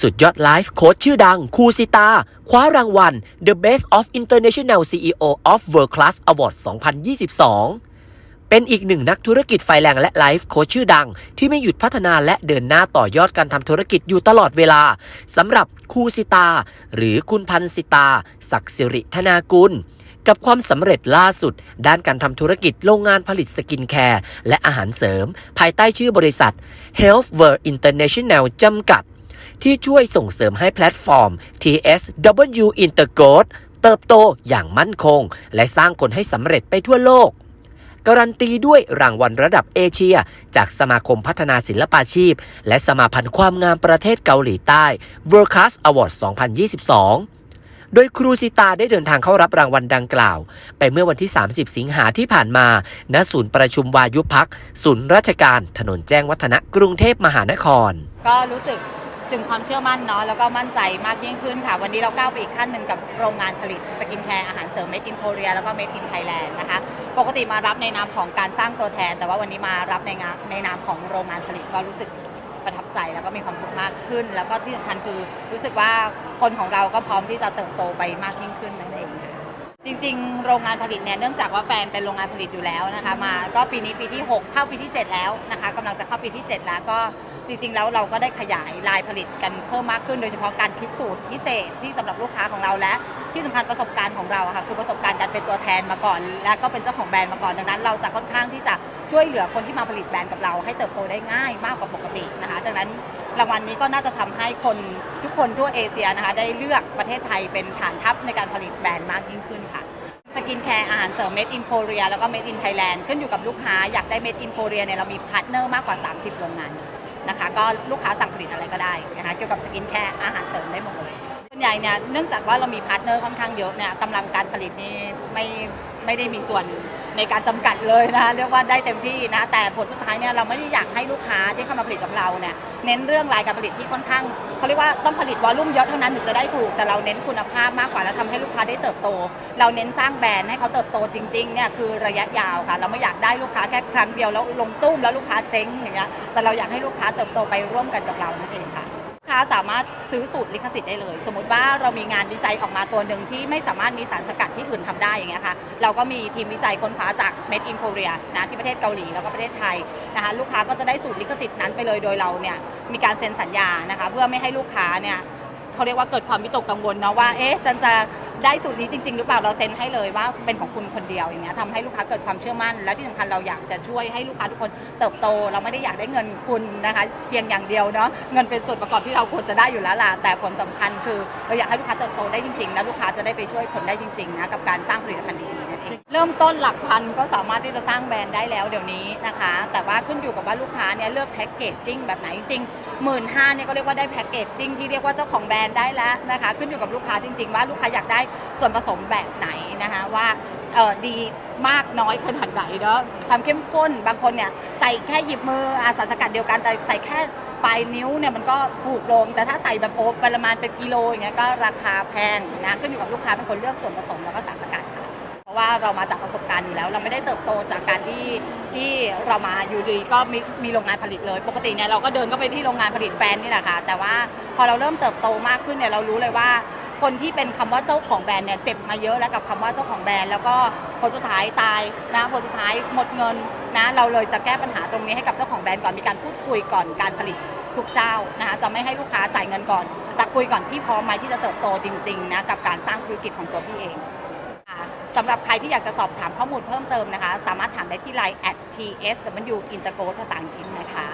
สุดยอดไลฟ์โค้ชชื่อดัง คูซิตา คว้ารางวัล The Best of International CEO of World Class Award 2022 เป็นอีกหนึ่งนักธุรกิจไฟแรงและไลฟ์โค้ชชื่อดัง ที่ไม่หยุดพัฒนาและเดินหน้าต่อยอดการทำธุรกิจอยู่ตลอดเวลาสำหรับคูซิตา หรือคุณพันสิตา ศักดิ์สิริธนากุลกับความสำเร็จล่าสุด ด้านการทำธุรกิจโรงงานผลิตสกินแคร์และอาหารเสริม ภายใต้ชื่อบริษัท Health World International จำกัด ที่ช่วยส่งเสริมให้แพลตฟอร์ม TSW Intergrowth เติบโตอย่างมั่นคง และสร้างคนให้สำเร็จไปทั่วโลก การันตีด้วยรางวัลระดับเอเชีย จากสมาคมพัฒนาศิลปาชีพ และสมาพันธ์ความงามประเทศเกาหลีใต้ World Class Award 2022โดยครูซิตาได้เดินทางเข้ารับรางวัลดังกล่าว ไปเมื่อวันที่ 30 สิงหาที่ผ่านมา ณ ศูนย์ประชุมวายุพัก ศูนย์ราชการ ถนนแจ้งวัฒนะกรุงเทพมหานคร ก็รู้สึก ถึงความเชื่อมั่นเนาะแล้วก็มั่นใจมากยิ่งขึ้นค่ะ วันนี้เราก้าวไปอีกขั้นหนึ่งกับโรงงานผลิตสกินแคร์อาหารเสริม Made in Korea แล้วก็ Made in Thailand นะคะปกติมารับในนามของการสร้างตัวแทน แต่ว่าวันนี้มารับในงานในนามของโรงงานผลิตก็รู้สึกประทับใจแล้วก็มีความสุขมากขึ้น แล้วก็ที่สำคัญคือรู้สึกว่าคนของเราก็พร้อมที่จะเติบโตไปมากยิ่งขึ้นนั่นเองค่ะ จริงๆ โรงงานผลิตเนี่ยเนื่องจากว่าแฟนเป็นโรงงานผลิตอยู่แล้วนะคะ มาก็ปีนี้ปีที่ 6 เข้าปีที่ 7 แล้วนะคะกำลังจะเข้าปีที่ 7 แล้วก็จริง ๆ แล้วเราก็ได้ขยายลายผลิตกันเพิ่มมากขึ้น โดยเฉพาะการคิดสูตรพิเศษที่สำหรับลูกค้าของเราและที่สำคัญประสบการณ์ของเราค่ะคือประสบการณ์การเป็นตัวแทนมาก่อน และก็เป็นเจ้าของแบรนด์มาก่อนดังนั้น เราจะค่อนข้างที่จะช่วยเหลือคนที่มาผลิตแบรนด์กับเรา ให้เติบโตได้ง่ายมากกว่าปกตินะคะ ดังนั้นรางวัลนี้ก็น่าจะทำให้คนทุกคนทั่วเอเชียนะคะได้เลือกประเทศไทยเป็นฐานทัพในการผลิตแบรนด์มากยิ่งขึ้นค่ะ กินแคร์อาหารเสริมเม็ดอินโคเรียแล้วก็เม็ดอินไทยแลนด์ขึ้นอยู่กับลูกค้าอยากได้เม็ดอินโคเรียเนี่ยเรามีพาร์ทเนอร์มากกว่า 30 โรงงานนะคะก็ลูกค้าสั่งผลิตอะไรก็ได้นะคะเกี่ยวกับสกินแคร์อาหารเสริมได้หมดเลยส่วนใหญ่เนี่ยเนื่องจากว่าเรามีพาร์ทเนอร์ค่อนข้างเยอะเนี่ยกำลังการผลิตนี่ไม่ ไม่ได้มีส่วนในการจำกัดเลยนะคะเรียกว่าได้เต็มที่นะ แต่ผลสุดท้ายเนี่ยเราไม่ได้อยากให้ลูกค้าที่เข้ามาผลิตกับเราเนี่ยเน้นเรื่องรายการผลิตที่ค่อนข้างเขาเรียกว่าต้องผลิตวอลลุ่มเยอะเท่านั้นถึงจะได้ถูกแต่เราเน้นคุณภาพมากกว่าแล้วทำให้ลูกค้าได้เติบโต เราเน้นสร้างแบรนด์ให้เขาเติบโตจริงๆเนี่ยคือระยะยาวค่ะ เราไม่อยากได้ลูกค้าแค่ครั้งเดียวแล้วลงตุ้มแล้วลูกค้าเจ๊งอย่างเงี้ยแต่เราอยากให้ลูกค้าเติบโตไปร่วมกันกับเรานั่นเองค่ะ ค้าสามารถซื้อสูตรลิขสิทธิ์ได้เลย สมมติว่าเรามีงานวิจัยออกมาตัวหนึ่งที่ไม่สามารถมีสารสกัดที่อื่นทำได้อย่างเงี้ยค่ะเราก็มีทีมวิจัยค้นคว้าจาก Made in Korea นะที่ประเทศเกาหลีแล้วก็ประเทศไทยนะคะลูกค้าก็จะได้สูตรลิขสิทธิ์นั้นไปเลยโดยเราเนี่ยมีการเซ็นสัญญานะคะเพื่อไม่ให้ลูกค้าเนี่ย เขาเรียกว่าเกิดความวิตกกังวลเนาะว่าเอ๊ะฉันจะได้สูตรนี้จริง ๆ หรือเปล่าเราเซ็นให้เลยว่าเป็นของคุณคนเดียวอย่างเงี้ยทำให้ลูกค้าเกิดความเชื่อมั่น และที่สำคัญเราอยากจะช่วยให้ลูกค้าทุกคนเติบโต เราไม่ได้อยากได้เงินคุณนะคะ เพียงอย่างเดียวเนาะเงินเป็นส่วนประกอบที่เราควรจะได้อยู่แล้วล่ะแต่ผลสำคัญคือเราอยากให้ลูกค้าเติบโตได้จริงๆและลูกค้าจะได้ไปช่วยคนได้จริงๆนะกับการสร้างผลิตภัณฑ์ดีๆนั่นเองเริ่มต้นหลักพันก็สามารถที่จะสร้างแบรนด์ได้แล้วเดี๋ยวนี้นะคะ แต่ว่าขึ้นอยู่กับว่าลูกค้าเนี่ยเลือกแพ็กเกจจิ้งแบบไหนจริง หมื่นห้าเนี่ยก็เรียกว่าได้แพ็กเกจจริงที่เรียกว่าเจ้าของแบรนด์ได้แล้วนะคะ ขึ้นอยู่กับลูกค้าจริง ๆ ว่าลูกค้าอยากได้ส่วนผสมแบบไหนนะคะว่าเออดีมากน้อยขนาดไหนเนาะความเข้มข้นบางคนเนี่ยใส่แค่หยิบมืออาสารสกัดเดียวกันแต่ใส่แค่ปลายนิ้วเนี่ยมันก็ถูกลง แต่ถ้าใส่แบบโอ้ปริมาณเป็นกิโลอย่างเงี้ยก็ราคาแพงนะขึ้นอยู่กับลูกค้าเป็นคนเลือกส่วนผสมแล้วก็สารสกัด ว่าเรามาจากประสบการณ์อยู่แล้ว เราไม่ได้เติบโตจากการที่ที่เรามาอยู่ดีก็มีมีโรงงานผลิตเลย ปกติเนี่ยเราก็เดินก็ไปที่โรงงานผลิตแฟนนี่แหละค่ะแต่ว่าพอเราเริ่มเติบโตมากขึ้นเนี่ยเรารู้เลยว่าคนที่เป็นคำว่าเจ้าของแบรนด์เนี่ยเจ็บมาเยอะแล้วกับคำว่าเจ้าของแบรนด์แล้วก็ผลสุดท้ายตายนะผลสุดท้ายหมดเงินนะเราเลยจะแก้ปัญหาตรงนี้ให้กับเจ้าของแบรนด์ก่อนมีการพูดคุยก่อนการผลิตทุกเจ้านะคะจะไม่ให้ลูกค้าจ่ายเงินก่อนแต่คุยก่อนพี่พร้อมไหมที่จะเติบโตจริงๆนะกับการสร้างธุรกิจของตัวพี่เอง สำหรับใครที่อยากจะสอบถามข้อมูลเพิ่มเติมนะคะ สามารถถามได้ที่ไลน์ at tsw i n t e r g o ภาษาอังกฤษนะคะ